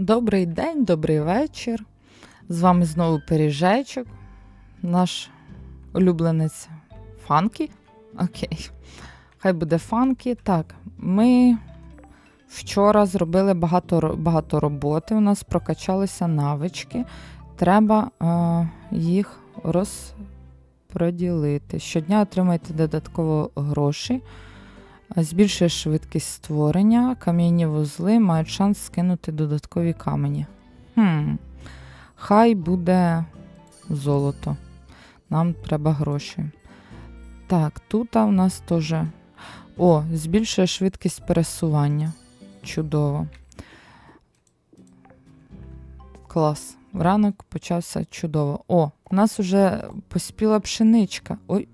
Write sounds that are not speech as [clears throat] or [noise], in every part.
Добрий день, добрий вечір. З вами знову пиріжечок, наш улюбленець Фанкі. Окей. Хай буде Фанкі. Так, ми вчора зробили багато, багато роботи. У нас прокачалися навички. Треба е, їх розподілити. Щодня отримайте додатково гроші. Збільшує швидкість створення, кам'яні вузли мають шанс скинути додаткові камені. Хм. Хай буде золото. Нам треба гроші. Так, тут у нас теж. О, збільшує швидкість пересування. Чудово. Клас. Ранок почався чудово. О, у нас вже поспіла пшеничка. Ой,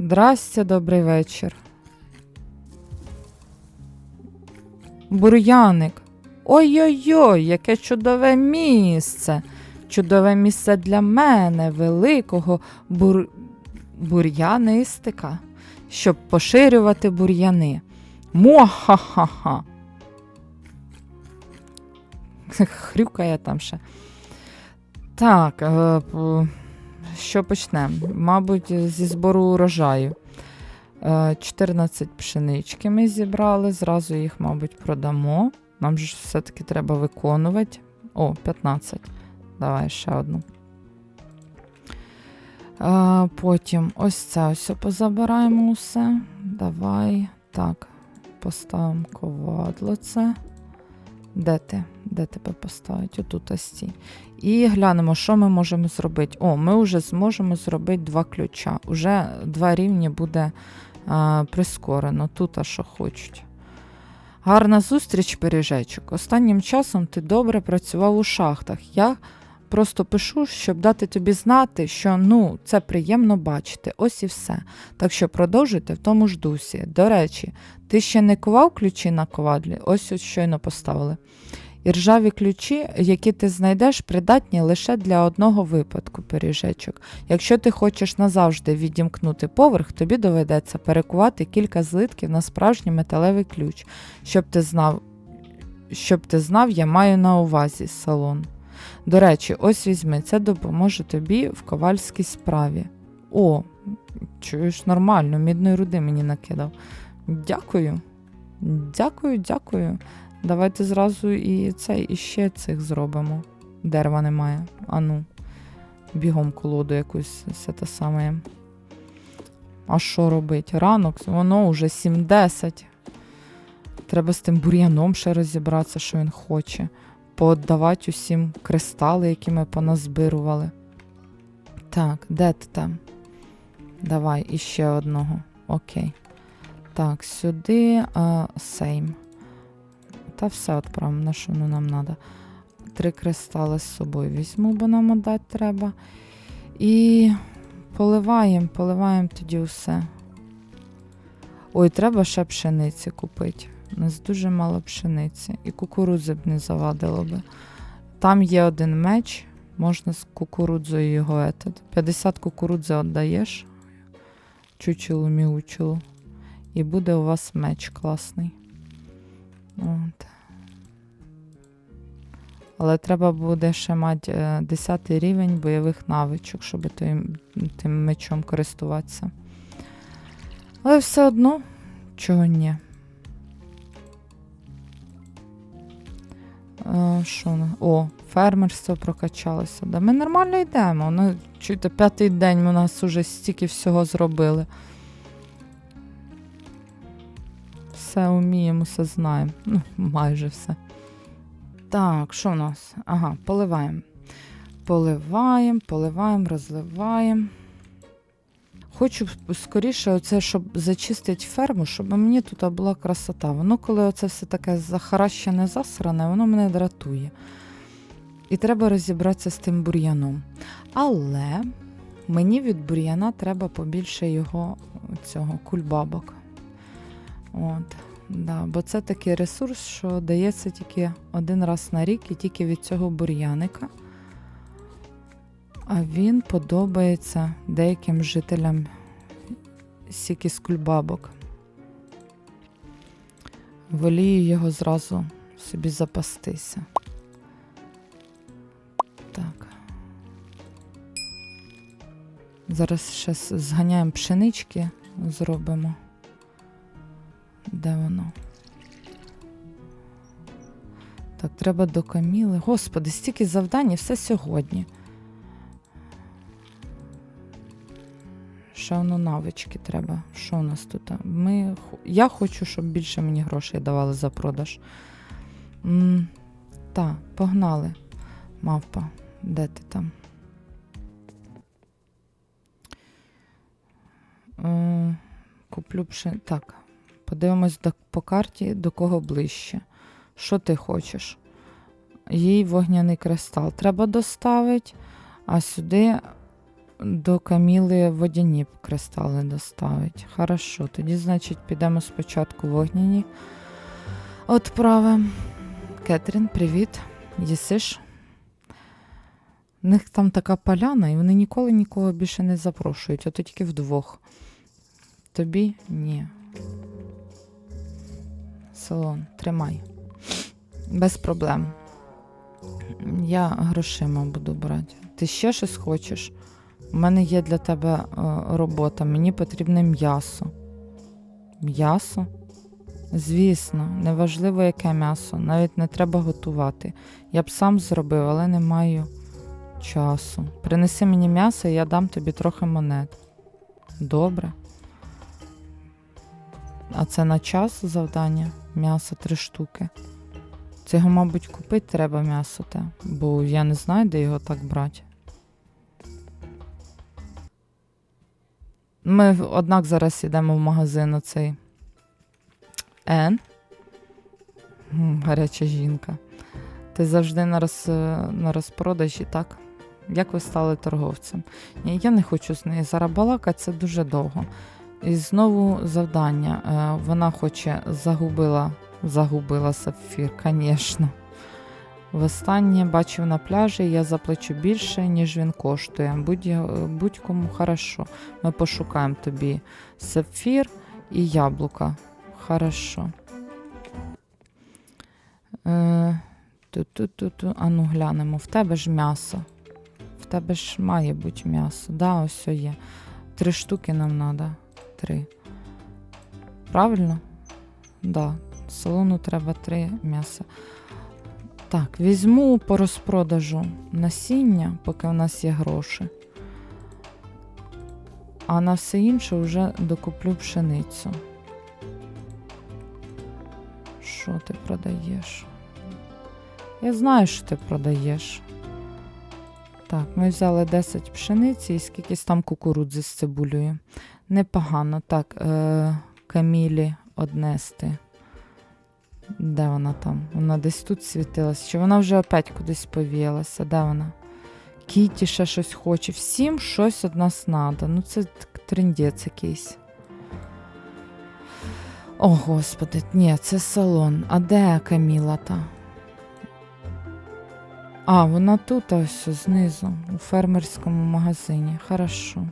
Здрасте, добрий вечір. Бур'яник. Ой-ой-ой, яке чудове місце. Чудове місце для мене, великого бур... бур'янистика, щоб поширювати бур'яни. Мо-ха-ха-ха. [laughs] Хрюкає там ще. Так, е, що почнемо? Мабуть, зі збору урожаю. Е, 14 пшенички ми зібрали, зразу їх, мабуть, продамо. Нам ж все-таки треба виконувати. О, 15. Давай ще одну. Е, Потім ось це ось позабираємо усе. Давай. Так, поставимо ковадло це. Де ти? Де тебе поставить? Отут ось. І глянемо, що ми можемо зробити. О, ми вже зможемо зробити два ключа. Уже два рівні буде а, прискорено. Тут а що хочуть. Гарна зустріч, пиріжечок. Останнім часом ти добре працював у шахтах. Я просто пишу, щоб дати тобі знати, що ну, це приємно бачити. Ось і все. Так що продовжуйте в тому ж дусі. До речі, ти ще не кував ключі на ковадлі? Ось ось щойно поставили. І ржаві ключі, які ти знайдеш, придатні лише для одного випадку, пиріжечок. Якщо ти хочеш назавжди відімкнути поверх, тобі доведеться перекувати кілька злитків на справжній металевий ключ. Щоб ти знав, щоб ти знав, я маю на увазі салон. До речі, ось візьми, це допоможе тобі в ковальській справі. О, чуєш, нормально, мідної руди мені накидав. Дякую. Дякую, дякую. Давайте зразу і цей іще цих зробимо. Дерева немає. Ану. Бігом колоду якусь все те саме. А що робить? Ранок, воно вже 7-10. Треба з тим бур'яном ще розібратися, що він хоче. Пооддавати усім кристали, які ми поназбирували. Так, де ти там? Давай іще одного. Окей. Так, сюди сейм. Та все відправимо, на що воно нам треба. Три кристали з собою візьму, бо нам отдати треба. І поливаємо, поливаємо тоді все. Ой, треба ще пшениці купити. У нас дуже мало пшениці. І кукурудзи б не завадило би. Там є один меч, можна з кукурудзою його. Этот. 50 кукурудзи віддаєш. Чучелу міучелу. І буде у вас меч класний. От. Але треба буде ще мати е, 10 рівень бойових навичок, щоб тим, тим мечом користуватися. Але все одно, чого ні. Що? на- О, фермерство прокачалося. Да, ми нормально йдемо. Ну, чуєте, п'ятий день у нас уже стільки всього зробили. Все вміємо, все знаємо. Ну, майже все. Так, що в нас? Ага, поливаємо. Поливаємо, поливаємо, розливаємо. Хочу скоріше, оце, щоб зачистити ферму, щоб мені тут була красота. Воно, коли оце все таке захаращене, засране, воно мене дратує. І треба розібратися з тим бур'яном. Але мені від бур'яна треба побільше його цього кульбабок. От, да, бо це такий ресурс, що дається тільки один раз на рік і тільки від цього бур'яника. А він подобається деяким жителям Сікіскульбабок. Волію його зразу собі запастися. Так. Зараз ще зганяємо пшенички, зробимо. Де воно? Так, треба до каміли. Господи, стільки завдань і все сьогодні. Ще воно навички треба. Що у нас тут? Ми... Я хочу, щоб більше мені грошей давали за продаж. М, та, погнали. Мавпа, де ти там? Е, Куплю пши... Так. Подивимось до, по карті, до кого ближче. Що ти хочеш? Їй вогняний кристал треба доставити, а сюди до Каміли водяні кристали доставить. Хорошо, тоді, значить, підемо спочатку вогняні. Отправимо. Кетрін, привіт. Їсиш? У них там така поляна, і вони ніколи нікого більше не запрошують, ото тільки вдвох. Тобі ні. Салон, тримай. Без проблем. Я грошима буду брати. Ти ще щось хочеш? У мене є для тебе е, робота, мені потрібне м'ясо. М'ясо? Звісно, неважливо, яке м'ясо, навіть не треба готувати. Я б сам зробив, але не маю часу. Принеси мені м'ясо, і я дам тобі трохи монет. Добре. А це на час завдання? М'ясо три штуки. Це його, мабуть, купити треба м'ясо, те, бо я не знаю, де його так брати. Ми, однак, зараз йдемо в магазин оцей Ен. Гаряча жінка. Ти завжди на, роз, на розпродажі, так? Як ви стали торговцем? Ні, я не хочу з нею зараз балакати, це дуже довго. І знову завдання. Е, Вона хоче загубила, загубила сапфір, звісно. Востаннє бачив на пляжі, я заплачу більше, ніж він коштує. Будь, будь-кому хорошо. Ми пошукаємо тобі сапфір і яблука. Хорошо. Е, ту-ту-ту-ту. А ну глянемо. В тебе ж м'ясо. В тебе ж має бути м'ясо. Да, ось є. Три штуки нам треба. Три. Правильно? Да. Салону треба три м'яса. Так, візьму по розпродажу насіння, поки в нас є гроші. А на все інше вже докуплю пшеницю. Що ти продаєш? Я знаю, що ти продаєш. Так, ми взяли 10 пшениці і скількись там кукурудзи з цибулею. Непогано. Так, е, Камілі однести. Де вона там? Вона десь тут світилась. Чи вона вже опять кудись повіялася? Де вона? Кіті ще щось хоче. Всім щось від нас треба. Ну, це трендець якийсь. О, господи, ні, це салон. А де Каміла та? А, вона тут ось знизу, у фермерському магазині. Хорошо.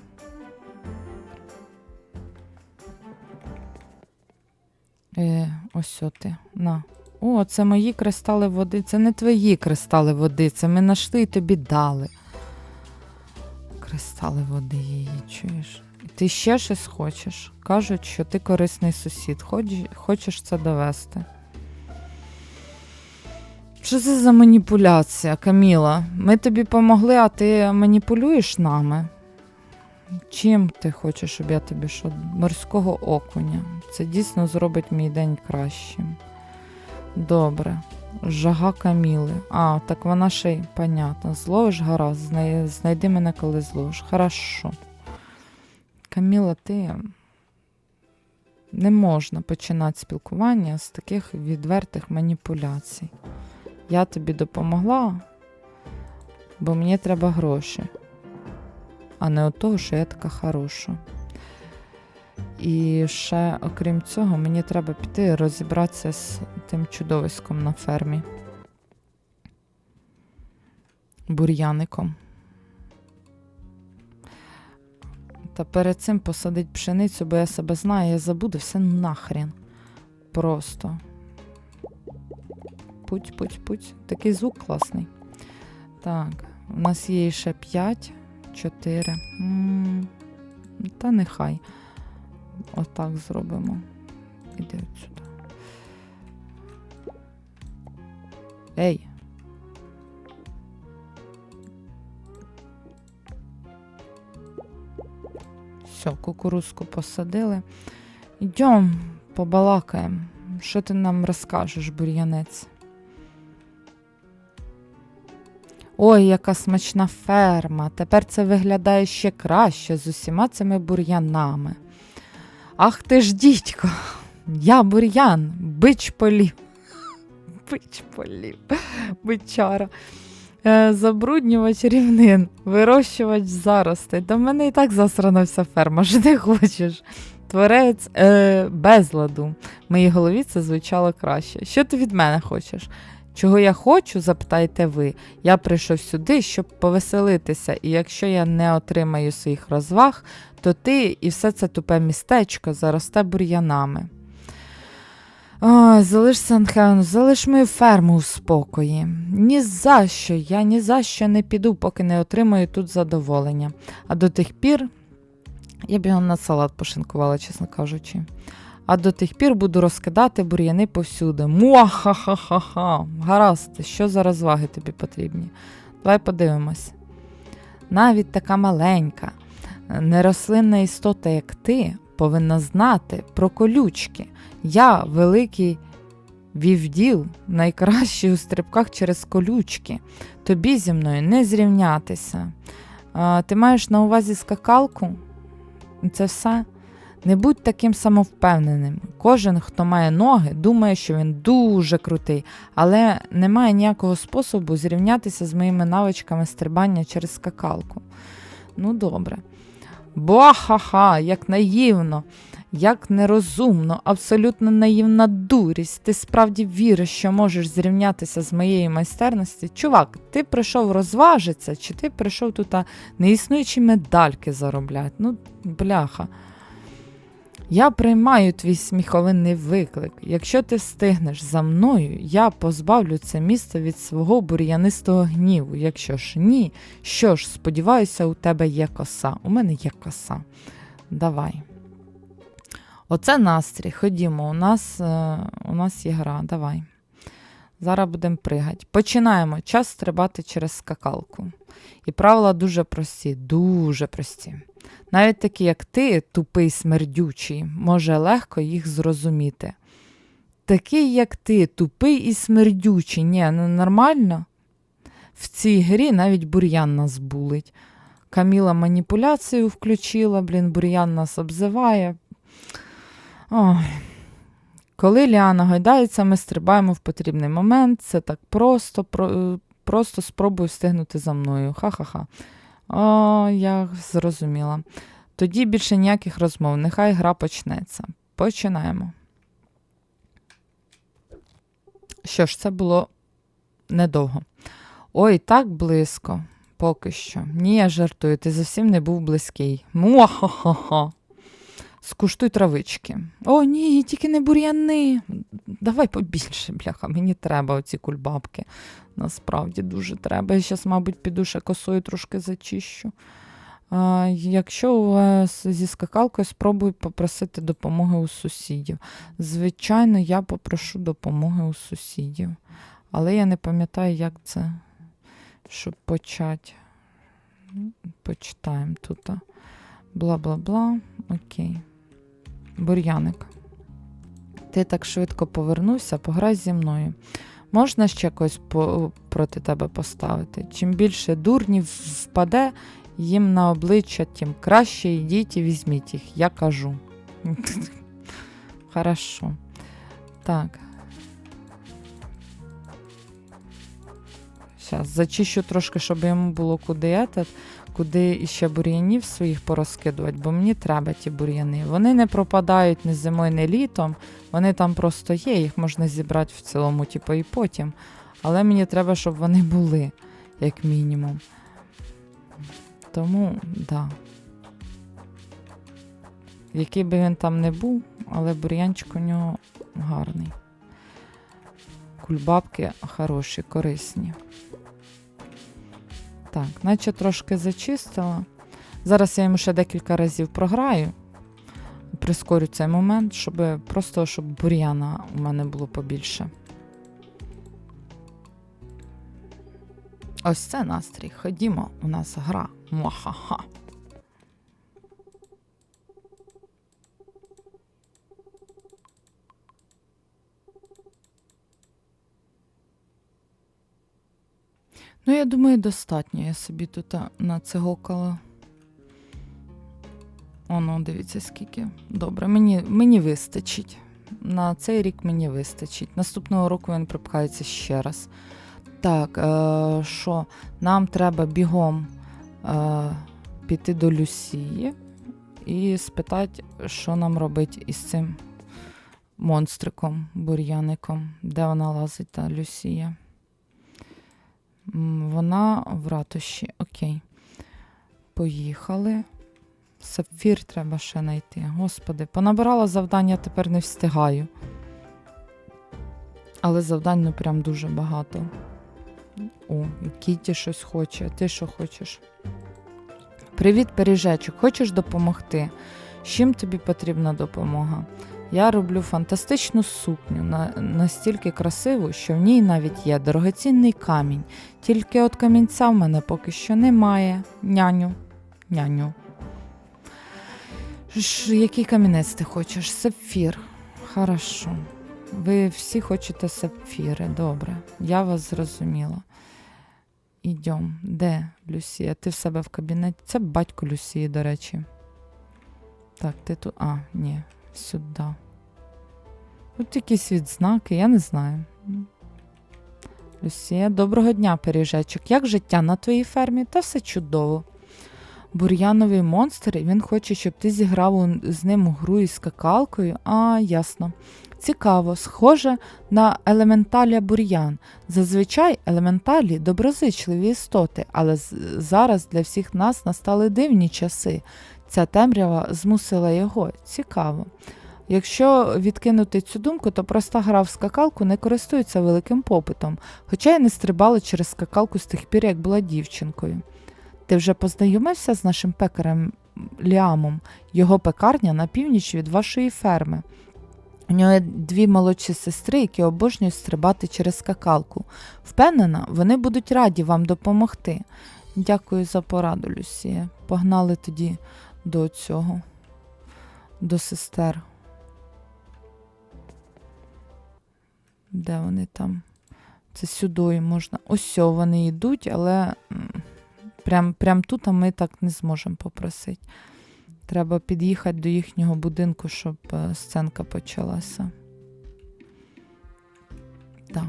Е, ось ти. На. О, це мої кристали води. Це не твої кристали води. Це ми знайшли і тобі дали. Кристали води її, чуєш? Ти ще щось хочеш? Кажуть, що ти корисний сусід. Хоч- Хочеш це довести. Що це за маніпуляція, Каміла? Ми тобі помогли, а ти маніпулюєш нами? Чим ти хочеш, щоб я тобі що? Морського окуня. Це дійсно зробить мій день кращим. Добре. Жага Каміли. А, так вона ще й понятно. Зловиш гаразд, знай- знайди мене, коли зловиш. Хорошо. Каміла, ти не можна починати спілкування з таких відвертих маніпуляцій. Я тобі допомогла, бо мені треба гроші, а не от того, що я така хороша. І ще, окрім цього, мені треба піти розібратися з тим чудовиськом на фермі. Бур'яником. Та перед цим посадить пшеницю, бо я себе знаю, я забуду все нахрен. Просто. путь, путь, путь. Такий звук класний. Так, у нас є ще 5, 4. М, Та нехай. Отак зробимо. Іди от сюди. Ей. Все, кукурузку посадили. Йдем, побалакаємо. Що ти нам розкажеш, бур'янець? Ой, яка смачна ферма. Тепер це виглядає ще краще з усіма цими бур'янами. Ах ти ж дідько, я бур'ян, бич полів. [laughs] Бич полів, бичара. Е, забруднювач рівнин, вирощувач заростей. До мене і так засрана вся ферма, [laughs] що ти хочеш. Творець е, безладу. В моїй голові це звучало краще. Що ти від мене хочеш? Чого я хочу, запитайте ви. Я прийшов сюди, щоб повеселитися, і якщо я не отримаю своїх розваг, то ти і все це тупе містечко заросте бур'янами. Ой, залиш Санхену, залиш мою ферму у спокої. Ні за що, я ні за що не піду, поки не отримаю тут задоволення. А до тих пір я б його на салат пошинкувала, чесно кажучи. А до тих пір буду розкидати бур'яни повсюди. Муа-ха-ха-ха-ха. Гаразд, що за розваги тобі потрібні? Давай подивимось. Навіть така маленька, нерослинна істота, як ти, повинна знати про колючки. Я великий вівділ, найкращий у стрибках через колючки. Тобі зі мною не зрівнятися. Ти маєш на увазі скакалку? Це все. Не будь таким самовпевненим. Кожен, хто має ноги, думає, що він дуже крутий, але немає ніякого способу зрівнятися з моїми навичками стрибання через скакалку. Ну, добре. Бо-ха-ха, як наївно, як нерозумно, абсолютно наївна дурість. Ти справді віриш, що можеш зрівнятися з моєю майстерності? Чувак, ти прийшов розважитися, чи ти прийшов тут неіснуючі медальки заробляти? Ну, бляха. Я приймаю твій сміховинний виклик. Якщо ти встигнеш за мною, я позбавлю це місто від свого бур'янистого гніву. Якщо ж ні, що ж, сподіваюся, у тебе є коса. У мене є коса. Давай. Оце настрій. Ходімо, у нас, е, у нас є гра. Давай. Зараз будемо пригати. Починаємо. Час стрибати через скакалку. І правила дуже прості, дуже прості. Навіть такі, як ти, тупий смердючий, може легко їх зрозуміти. Такий, як ти, тупий і смердючий, ні, ну нормально. В цій грі навіть бур'ян нас булить. Каміла маніпуляцію включила, блін, бур'ян нас обзиває. Ой. Коли Ліана гайдається, ми стрибаємо в потрібний момент. Це так просто, про, просто спробую встигнути за мною. Ха-ха-ха. О, я зрозуміла. Тоді більше ніяких розмов. Нехай гра почнеться. Починаємо. Що ж, це було недовго. Ой, так близько. Поки що. Ні, я жартую, ти зовсім не був близький. Муа-ха-ха-ха. Скуштуй травички. О, ні, тільки не бур'яни. Давай побільше, бляха, мені треба оці кульбабки. Насправді дуже треба. Я зараз, мабуть, піду ще косою трошки зачищу. А, якщо у вас зі скакалкою, спробуй попросити допомоги у сусідів. Звичайно, я попрошу допомоги у сусідів. Але я не пам'ятаю, як це, щоб почати. Почитаємо тут. Бла-бла-бла. Окей. Бур'яник. Ти так швидко повернувся, пограй зі мною. Можна ще когось по- проти тебе поставити? Чим більше дурнів впаде їм на обличчя, тим краще йдіть і візьміть їх, я кажу. Хорошо. Так. Зараз зачищу трошки, щоб йому було куди етат, куди іще бур'янів своїх порозкидувати, бо мені треба ті бур'яни. Вони не пропадають ні зимою, ні літом. Вони там просто є, їх можна зібрати в цілому, типу, і потім. Але мені треба, щоб вони були, як мінімум. Тому, да. Який би він там не був, але бур'янчик у нього гарний. кульбабки хороші, корисні. Так, наче трошки зачистила. Зараз я йому ще декілька разів програю. Прискорю цей момент, щоб просто щоб бур'яна у мене було побільше. Ось це настрій. Ходімо, у нас гра. Махаха. Ну, я думаю, достатньо. Я собі тут а, нацегокала. Оно, дивіться, скільки. Добре, мені, мені вистачить. На цей рік мені вистачить. Наступного року він припхається ще раз. Так, е, що? Нам треба бігом е, піти до Люсії і спитати, що нам робити із цим монстриком, бур'яником. Де вона лазить, та Люсія? Вона в ратуші. Окей. Поїхали. Сапфір треба ще знайти. Господи, понабирала завдання, тепер не встигаю. Але завдань ну прям дуже багато. О, Кіті щось хоче. Ти що хочеш? Привіт, пиріжечок. Хочеш допомогти? З чим тобі потрібна допомога? Я роблю фантастичну сукню, настільки красиву, що в ній навіть є дорогоцінний камінь. Тільки от камінця в мене поки що немає. Няню. Няню. Ж, який камінець ти хочеш? Сапфір. Хорошо. Ви всі хочете сапфіри. Добре. Я вас зрозуміла. Ідем. Де Люсія? Ти в себе в кабінеті? Це батько Люсії, до речі. Так, ти тут. А, ні, сюди. Тут якісь відзнаки, я не знаю. Люсія, доброго дня, пиріжечок. Як життя на твоїй фермі? Та все чудово. Бур'яновий монстр, і він хоче, щоб ти зіграв з ним гру із скакалкою. А, ясно. Цікаво, схоже на елементаля бур'ян. Зазвичай елементалі доброзичливі істоти, але зараз для всіх нас настали дивні часи. Ця темрява змусила його. Цікаво. Якщо відкинути цю думку, то проста гра в скакалку не користується великим попитом, хоча й не стрибала через скакалку з тих пір, як була дівчинкою. Ти вже познайомився з нашим пекарем Ліамом? Його пекарня на північ від вашої ферми. У нього є дві молодші сестри, які обожнюють стрибати через скакалку. Впевнена, вони будуть раді вам допомогти. Дякую за пораду, Люсія. Погнали тоді до цього, до сестер. Де вони там? Це сюди можна. Ось вони йдуть, але прям, прям тут а ми так не зможемо попросити. Треба під'їхати до їхнього будинку, щоб е, сценка почалася. Так.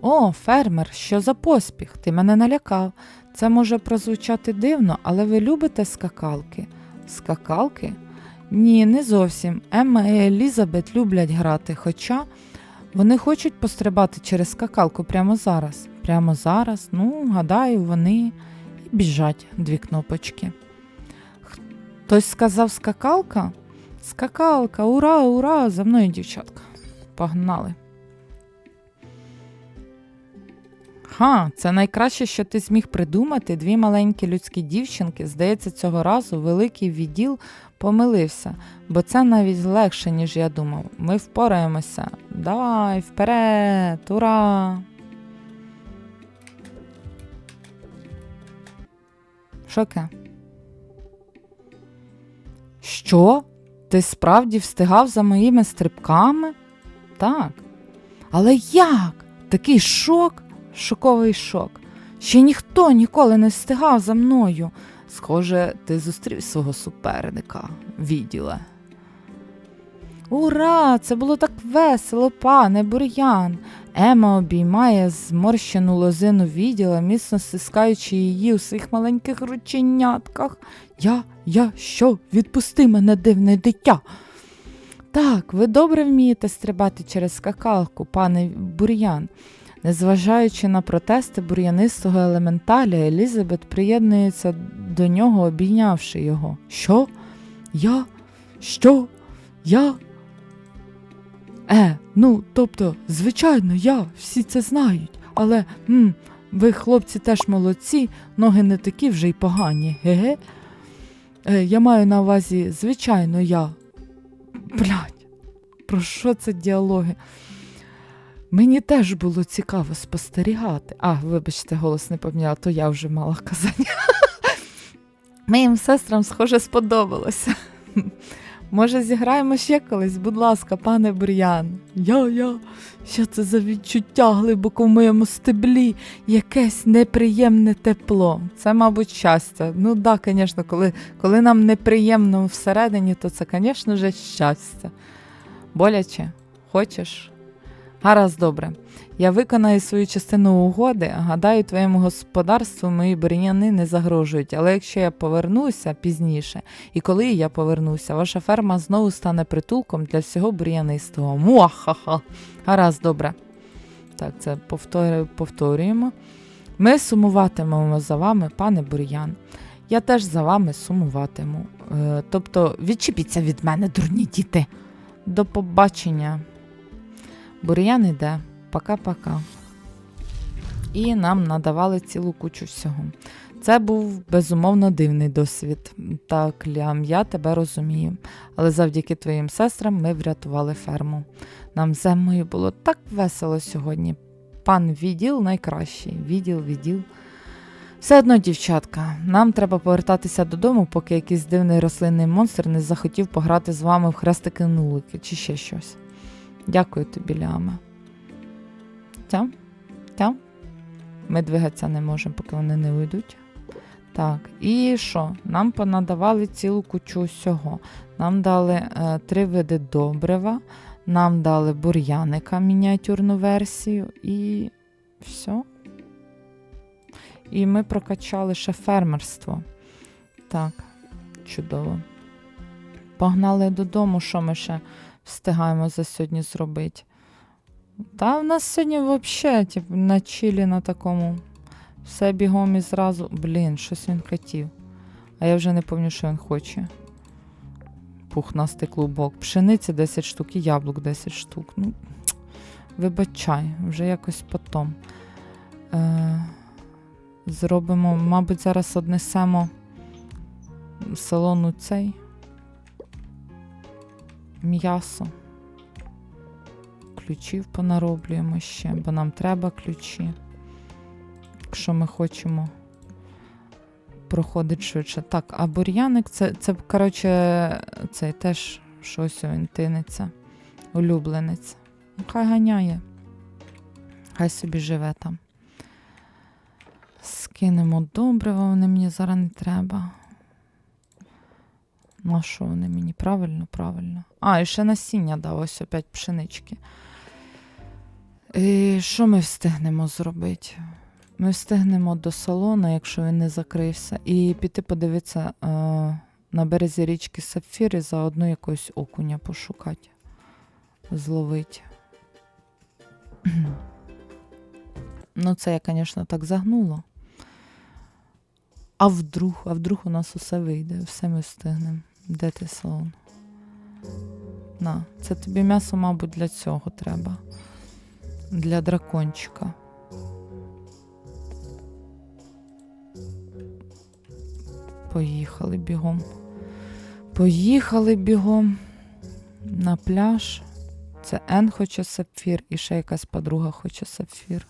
О, фермер, що за поспіх? Ти мене налякав. Це може прозвучати дивно, але ви любите скакалки? Скакалки? Ні, не зовсім. Емма і Елізабет люблять грати, хоча вони хочуть пострибати через скакалку прямо зараз. Прямо зараз, ну, гадаю, вони і біжать дві кнопочки. Хтось сказав скакалка? Скакалка, ура, ура! За мною, дівчатка. Погнали. Ха, це найкраще, що ти зміг придумати. Дві маленькі людські дівчинки. Здається, цього разу великий відділ помилився, бо це навіть легше, ніж я думав. Ми впораємося. Давай, вперед, ура! Шоке. Що? Ти справді встигав за моїми стрибками? Так. Але як? Такий шок, шоковий шок. Ще ніхто ніколи не встигав за мною. Схоже, ти зустрів свого суперника, відділе. Ура! Це було так весело, пане бур'ян. Ема обіймає зморщену лозину відділа, міцно стискаючи її у своїх маленьких рученятках. Я, я, що? Відпусти мене, дивне дитя. Так, ви добре вмієте стрибати через скакалку, пане бур'ян. Незважаючи на протести бур'янистого елементаля, Елізабет приєднується до нього, обійнявши його. Що? Я? Що? Я? Е, ну, тобто, звичайно, я, всі це знають. Але м, ви, хлопці, теж молодці, ноги не такі вже й погані. Ге-ге. Е, я маю на увазі, звичайно, я. Блядь, про що це діалоги? Мені теж було цікаво спостерігати. А, вибачте, голос не поміняла, то я вже мала казання. [laughs] Моїм сестрам, схоже, сподобалося. Може, зіграємо ще колись, будь ласка, пане Бур'ян. Я, я, що це за відчуття глибоко в моєму стеблі, якесь неприємне тепло. Це, мабуть, щастя. Ну так, да, звісно, коли, коли нам неприємно всередині, то це, звісно щастя. Боляче, хочеш? Гаразд, добре. Я виконаю свою частину угоди. Гадаю, твоєму господарству мої бур'яни не загрожують. Але якщо я повернуся пізніше, і коли я повернуся, ваша ферма знову стане притулком для всього бур'янистого. Муахаха. Гаразд, добре. Так, це повторюємо. Ми сумуватимемо за вами, пане бур'ян. Я теж за вами сумуватиму. Е, тобто, відчепіться від мене, дурні діти. До побачення. Бур'ян іде. Пока-пока. І нам надавали цілу кучу всього. Це був безумовно дивний досвід. Так, Лям, я тебе розумію. Але завдяки твоїм сестрам ми врятували ферму. Нам з було так весело сьогодні. Пан відділ найкращий. Відділ, відділ. Все одно, дівчатка, нам треба повертатися додому, поки якийсь дивний рослинний монстр не захотів пограти з вами в хрестики-нулики чи ще щось. Дякую тобі, Ляме. Тя? Тя? Ми двигатися не можемо, поки вони не уйдуть. Так, і що? Нам понадавали цілу кучу всього. Нам дали е, три види добрива, нам дали бур'яника мініатюрну версію і все. І ми прокачали ще фермерство. Так, чудово. Погнали додому, що ми ще встигаємо за сьогодні зробити. Та в нас сьогодні взагалі тип, на чилі на такому. Все бігом і зразу. Блін, щось він хотів. А я вже не пам'ятаю, що він хоче. Пухнастий клубок. Пшениці 10 штук і яблук 10 штук. Ну, Вибачай, вже якось потом. Е, Зробимо, мабуть, зараз однесемо салону цей м'ясо. Ключів понароблюємо ще, бо нам треба ключі. Якщо ми хочемо проходити швидше. Так, а бур'яник це, це коротше, цей теж щось він. Улюбленець. Ну, Хай ганяє. Хай собі живе там. Скинемо добрива, вони мені зараз не треба. Ну, а що вони мені? Правильно, правильно. А, і ще насіння дав ось опять пшенички. І що ми встигнемо зробити? Ми встигнемо до салону, якщо він не закрився, і піти подивитися е, на березі річки Сапфір і заодно якогось окуня пошукати, зловити. [clears throat] ну, це я, звісно, так загнула. А вдруг, а вдруг у нас усе вийде, все ми встигнемо. Де ти салон? На, це тобі м'ясо, мабуть, для цього треба. Для дракончика. Поїхали бігом. Поїхали бігом на пляж. Це Ен хоче сапфір і ще якась подруга хоче сапфір.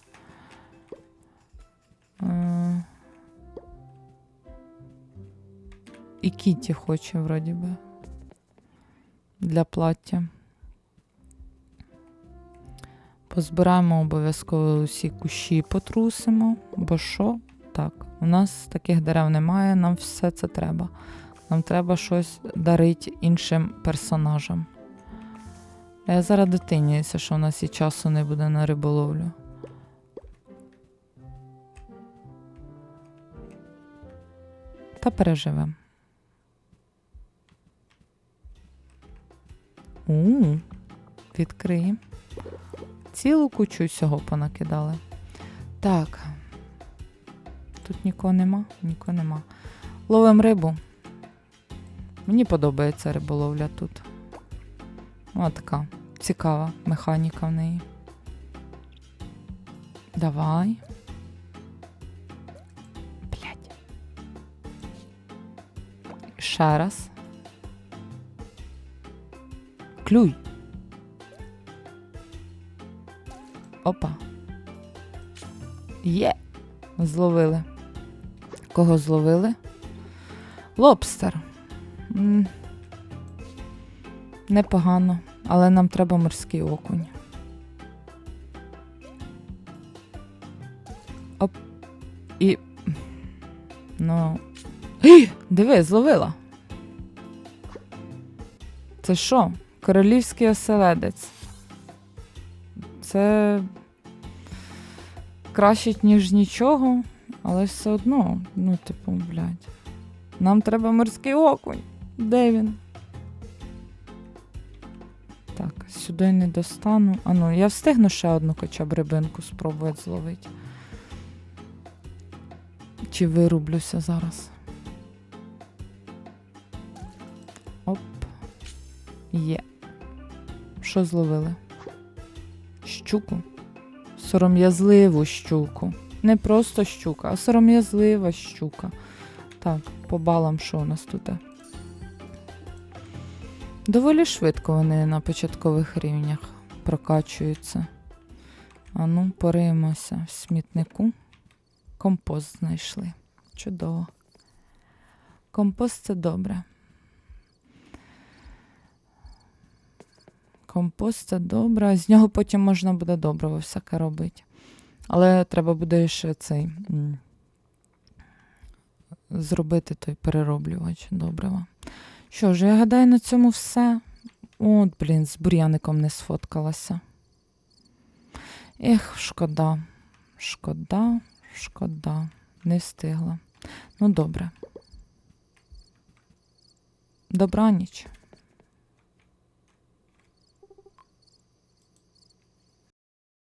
Кіті хоче, вроді би. Для плаття. Позбираємо обов'язково усі кущі потрусимо, бо що? Так, у нас таких дерев немає, нам все це треба. Нам треба щось дарити іншим персонажам. Я зараз дитиняюся, що у нас і часу не буде на риболовлю. Та переживемо. У, відкриємо. Цілу кучу всього понакидали. Так. Тут нікого нема, нікого нема. Ловим рибу. Мені подобається риболовля тут. О, така Цікава механіка в неї. Давай. Блять. Ще раз. Клюй. Опа. Є. Зловили. Кого зловили? Лобстер. Непогано, але нам треба морський окунь. Оп. І. Ну. [gasps] Диви, зловила. Це що? Королівський оселедець. Це краще, ніж нічого, але все одно, ну, типу, блядь. Нам треба морський окунь. Де він? Так, сюди не достану. А ну, я встигну ще одну хоча б рибинку спробувати зловити. Чи вирублюся зараз? Оп. Є. Що зловили? Щуку. Сором'язливу щуку. Не просто щука, а сором'язлива щука. Так, по балам, що у нас тут? Доволі швидко вони на початкових рівнях прокачуються. А ну, пориємося в смітнику. Компост знайшли. Чудово. Компост це добре. Компост це добре, з нього потім можна буде добриво всяке робити. Але треба буде ще цей зробити той перероблювач добрива. Що ж, я гадаю, на цьому все. От, блін, з бур'яником не сфоткалася. Ех, шкода. Шкода, шкода. Не встигла. Ну, добре. Добраніч.